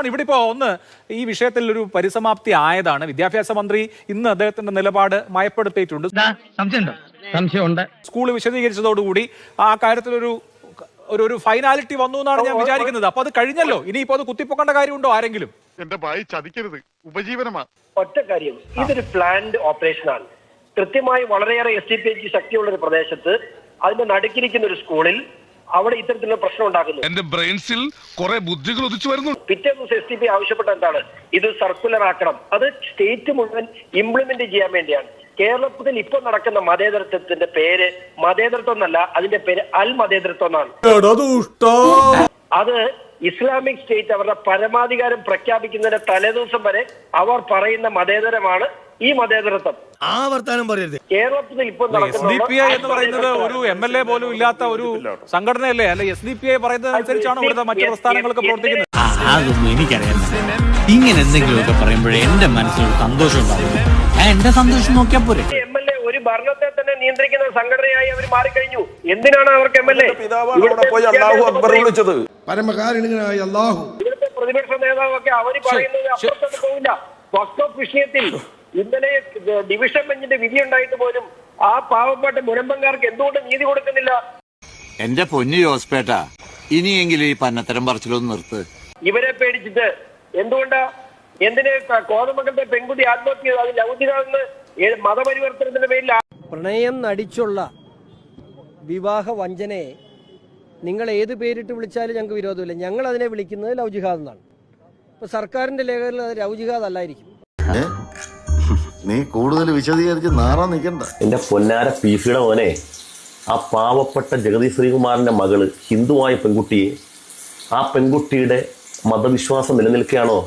Sean ഇവിടെ ഇപ്പോൾ ഒന്ന് ഈ വിഷയത്തിൽ ഒരു പരിസമാപ്തി ആയതാണ്. വിദ്യാഭ്യാസ മന്ത്രി ഇന്ന് അദ്ദേഹത്തിന്റെ നിലപാട് മയപ്പെടുത്തിയിട്ടുണ്ട്. സംശയമുണ്ടോ? സ്കൂൾ വിശദീകരിച്ചതോടുകൂടി ആ കാര്യത്തിലൊരു ഒരു ഒരു ഒരു ഫൈനാലിറ്റി വന്നു എന്നാണ് ഞാൻ വിചാരിക്കുന്നത്. അപ്പൊ അത് കഴിഞ്ഞല്ലോ. ഇനിയിപ്പോ അത് കുത്തിപ്പൊക്കേണ്ട കാര്യമുണ്ടോ ആരെങ്കിലും? എന്റെ ഭായി ചതിക്കരുത്. ഉപജീവനമാണ് ഒറ്റ കാര്യം. ഇതൊരു പ്ലാൻഡ് ഓപ്പറേഷനാണ് കൃത്യമായി വളരെയേറെ എസ് ഡി പി എച്ച് ശക്തിയുള്ള ഒരു പ്രദേശത്ത് അതിന്റെ നടുക്കിരിക്കുന്ന ഒരു സ്കൂളിൽ അവിടെ ഇത്തരത്തിലുള്ള പ്രശ്നം ഉണ്ടാക്കുന്നു. എന്റെ ബ്രെയിൻസിൽ കുറെ ബുദ്ധികൾ ഉദിച്ചു വരുന്നു. പിറ്റേ ദിവസം എസ് ഡി പി ആവശ്യപ്പെട്ട എന്താണ്? ഇത് സർക്കുലർ ആക്കണം. അത് സ്റ്റേറ്റ് മുഴുവൻ ഇംപ്ലിമെന്റ് ചെയ്യാൻ വേണ്ടിയാണ്. കേരളത്തിൽ ഇപ്പൊ നടക്കുന്ന മതേതരത്വത്തിന്റെ പേര് മതേതരത്വം എന്നല്ല അതിന്റെ പേര് അൽ മതേതരത്വം എന്നാണ്. അത് ഇസ്ലാമിക് സ്റ്റേറ്റ് അവരുടെ പരമാധികാരം പ്രഖ്യാപിക്കുന്നതിന്റെ തലേദിവസം വരെ അവർ പറയുന്ന മതേതരമാണ് ഈ മതേതരത്വം. ആ വർത്തമാനം പറയരുത്. കേരളത്തിൽ ഇപ്പോൾ എസ് ഡി പി ഐ എന്ന് പറയുന്നത് ഒരു എം എൽ എ പോലും ഇല്ലാത്ത ഒരു സംഘടനയല്ലേ? അല്ലെ എസ് ഡി പി ഐ പറയുന്നത് അനുസരിച്ചാണ് ഇവിടുത്തെ മറ്റു പ്രസ്ഥാനങ്ങളൊക്കെ പ്രവർത്തിക്കുന്നത്? അതൊന്നും എനിക്കറിയാം ഇങ്ങനെ എന്തെങ്കിലുമൊക്കെ പറയുമ്പോഴേ എന്റെ മനസ്സിൽ സന്തോഷം ഉണ്ടാവും ഞാൻ എന്റെ സന്തോഷം നോക്കിയാൽ പോരെ. എം എൽ എ ഒരു ഭരണത്തെ തന്നെ നിയന്ത്രിക്കുന്ന സംഘടനയായി അവർ മാറിക്കഴിഞ്ഞു. എന്തിനാണ് അവർക്ക് എം എൽ എ വിളിച്ചത്. പരമകാരുണികനായ അള്ളാഹു ഇവിടുത്തെ പ്രതിപക്ഷ നേതാവൊക്കെ അവർ പറയുന്നത് അപ്പുറത്തൊന്നും പോവില്ല. വക്ഫ് വിഷയത്തിൽ ഇന്നലെ ഡിവിഷൻ ബെഞ്ചിന്റെ വിധി ഉണ്ടായിട്ട് പോലും ആ പാവപ്പെട്ട മുരമ്പങ്കാർക്ക് എന്തുകൊണ്ട് നീതി കൊടുക്കുന്നില്ല? എന്റെ പൊന്നു ജോസ്പേട്ട ഇനിയെങ്കിലും ഈ പന്നത്തരം പറച്ചിലൊന്ന് നിർത്ത്. ഇവരെ പേടിച്ചിട്ട് എന്തുകൊണ്ടാ? എന്തിനെ കോതമംഗലത്തെ പെൺകുട്ടി ആത്മഹത്യ ചെയ്തു? അത് ലൗകികമെന്ന് മതപരിവർത്തനത്തിന്റെ പേരിൽ പ്രണയം നടിച്ചുള്ള വിവാഹ വഞ്ചനയെ നിങ്ങൾ ഏത് പേരിട്ട് വിളിച്ചാലും ഞങ്ങൾക്ക് വിരോധമില്ല. ഞങ്ങൾ അതിനെ വിളിക്കുന്നത് ലവ് ജിഹാദ് എന്നാണ്. ഇപ്പൊ സർക്കാരിന്റെ ലേഖകളിൽ അത് ലവ് ജിഹാദ് അല്ലായിരിക്കും നീ കൂടുതൽ വിശദീകരിച്ച് നാറാൻ നിൽക്കണ്ട എന്റെ പൊന്നാര പീസിയുടെ മോനെ ആ പാവപ്പെട്ട ജഗതി ശ്രീകുമാറിന്റെ മകൾ ഹിന്ദുവായ പെൺകുട്ടിയെ ആ പെൺകുട്ടിയുടെ മതവിശ്വാസം നിലനിൽക്കുകയാണോ?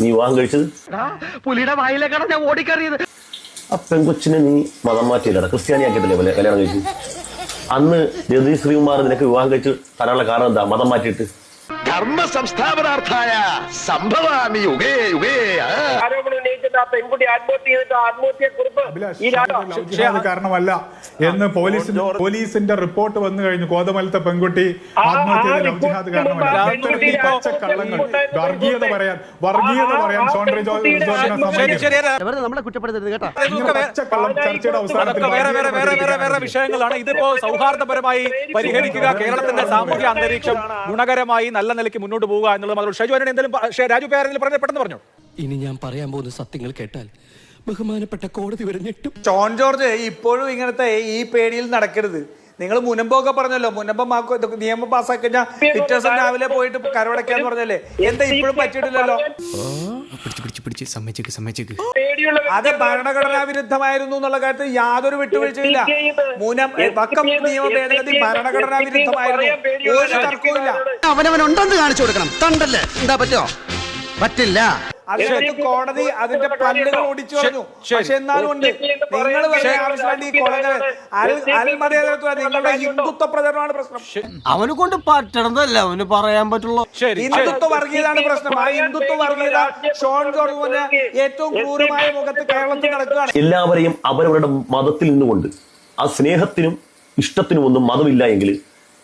നീ വിവാഹം കഴിച്ചത്? പുലിയുടെ വായിലേക്കാണ് ഞാൻ ഓടിക്കറിയത് ആ പെൺകൊച്ചിനെ നീ മതം മാറ്റിയില്ലടാ ക്രിസ്ത്യാനിയാക്കിയിട്ടില്ലേ പോലെ കല്യാണം കഴിച്ചു? അന്ന് ജഗതി ശ്രീകുമാർ നിനക്ക് വിവാഹം കഴിച്ച് തരാനുള്ള കാരണം എന്താ? മതം മാറ്റിയിട്ട്. ധർമ്മ സംസ്ഥാപനാർത്ഥായ സംഭവാമി യുഗേ യുഗേ ആരോപണം ആ പെൺകുട്ടി ആത്മഹത്യ ചെയ്തിട്ട് കുറിപ്പ് കാരണമല്ല. എന്ന് പോലീസ് പോലീസിന്റെ റിപ്പോർട്ട് വന്നു കഴിഞ്ഞു. കോതമലത്തെ പെൺകുട്ടി ആത്മഹത്യ ചെയ്ത ലവ് ജിഹാദ് കാരണമല്ല. ആ അത്തരത്തിൽ ഈ വർഗീയത പറയാൻ വർഗീയത പറയാൻ ജോർജിനെ നമ്മളെ കുറ്റപ്പെടുത്തരുത് കേട്ടോ. ഇങ്ങനെ പച്ചക്കള്ളം ചർച്ചയുടെ അവസാനത്തിൽ വേറെ വേറെ വേറെ വേറെ വിഷയങ്ങളാണ്. ഇതിപ്പോ സൗഹാർദ്ദപരമായി പരിഹരിക്കുക കേരളത്തിന്റെ സാമൂഹ്യ അന്തരീക്ഷം ഗുണകരമായി നല്ല നിലയ്ക്ക് മുന്നോട്ട് പോവുക എന്നുള്ളത് മാത്രം ഷൈജു എന്തെങ്കിലും രാജു പേരെങ്കിലും പറഞ്ഞ പെട്ടെന്ന് പറഞ്ഞു? ഇനി ഞാൻ പറയാൻ പോകുന്ന സത്യങ്ങൾ കേട്ടാൽ ബഹുമാനപ്പെട്ട കോടതി വരെ ഞെട്ടും. ജോൺ ജോർജ് ഇപ്പോഴും ഇങ്ങനത്തെ ഈ പേടിയിൽ നടക്കരുത്. നിങ്ങൾ മുനമ്പൊക്കെ പറഞ്ഞല്ലോ മുനമ്പം നിയമം പാസ്സാക്കി കഴിഞ്ഞാൽ പിറ്റേ ദിവസം രാവിലെ പോയിട്ട് കരവടക്കാൻ പറഞ്ഞല്ലേ? എന്താ ഇപ്പോഴും പറ്റിയിട്ടില്ലല്ലോ? അത് ഭരണഘടനാ വിരുദ്ധമായിരുന്നു എന്നുള്ള കാര്യത്തിൽ യാതൊരു വിട്ടുവീഴ്ചയില്ല മുനം വക്കം നിയമ ഭേദഗതി ഭരണഘടനാ വിരുദ്ധമായിരുന്നു. ഒരു തർക്കവുമില്ല അവനവൻ ഉണ്ടെന്ന് കാണിച്ചു കൊടുക്കണം. തണ്ടല്ലേ? എന്താ പറ്റോ? പറ്റില്ല. അതിനകത്ത് കോടതി അതിന്റെ പല്ലുകൾ ഒടിച്ചു പറഞ്ഞു. പക്ഷെ എന്നാലും ഉണ്ട്. നിങ്ങൾ വെറുതെ ആവശ്യമായിട്ട് ഈ കോടതി നിങ്ങളുടെ ഹിന്ദുത്വ പ്രചരണമാണ് പ്രശ്നം. അവനെ കൊണ്ട് പറ്റണതല്ല. അവന് പറയാൻ പറ്റുള്ളൂ. ഹിന്ദുത്വ വർഗീയതാണ് പ്രശ്നം. ആ ഹിന്ദുത്വ വർഗീയത ഷോൺ ജോർജ് പോലെ ഏറ്റവും ക്രൂരമായ മുഖത്ത് കേരളത്തിൽ നടക്കുകയാണ്. എല്ലാവരെയും അവരവരുടെ മതത്തിൽ നിന്നുകൊണ്ട് ആ സ്നേഹത്തിനും ഇഷ്ടത്തിനും ഒന്നും മതമില്ല എങ്കിൽ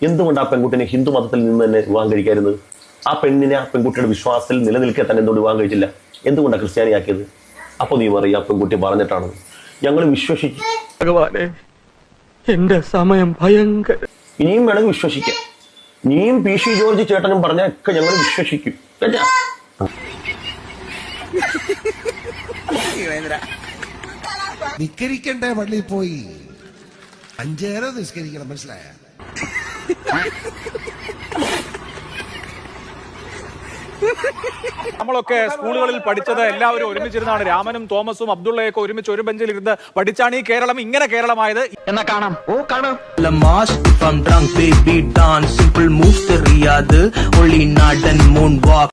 എന്തുകൊണ്ട് ആ പെൺകുട്ടിനെ ഹിന്ദു മതത്തിൽ നിന്ന് തന്നെ വിവാഹം കഴിക്കായിരുന്നത് ആ പെണ്ണിനെ ആ പെൺകുട്ടിയുടെ വിശ്വാസത്തിൽ നിലനിൽക്കെ തന്നെ എന്തുകൊണ്ട് വിവാഹം കഴിച്ചില്ല? എന്തുകൊണ്ടാണ് ക്രിസ്ത്യാനിയാക്കിയത്? അപ്പോൾ നീ പറയും ആ പെൺകുട്ടി പറഞ്ഞിട്ടാണ്? ഞങ്ങൾ വിശ്വസിക്കും. ഭഗവാനെ എന്റെ സമയം ഭയങ്കര ഇനിയും വേണമെങ്കിൽ വിശ്വസിക്കാം. നീയും പി സി ജോർജ് ചേട്ടനും പറഞ്ഞൊക്കെ ഞങ്ങൾ വിശ്വസിക്കും. കേട്ടാ? നിസ്കരിക്കണ്ടേ പള്ളിയിൽ പോയി? അഞ്ചേരം നിസ്കരിക്കണം മനസ്സിലായ? നമ്മളൊക്കെ സ്കൂളുകളിൽ പഠിച്ചത് എല്ലാവരും ഒരുമിച്ചിരുന്നാണ്. രാമനും തോമസും അബ്ദുള്ളയൊക്കെ ഒരുമിച്ച് ഒരു ബെഞ്ചിൽ ഇരുന്ന് പഠിച്ചാണ് ഈ കേരളം ഇങ്ങനെ കേരളമായത്. എന്നാ കാണാം. ഓ കാണാം. സിമ്പിൾ മൂവ്സ് റിയാദ് ഒളി നാടൻ മൂൺ വാക്ക്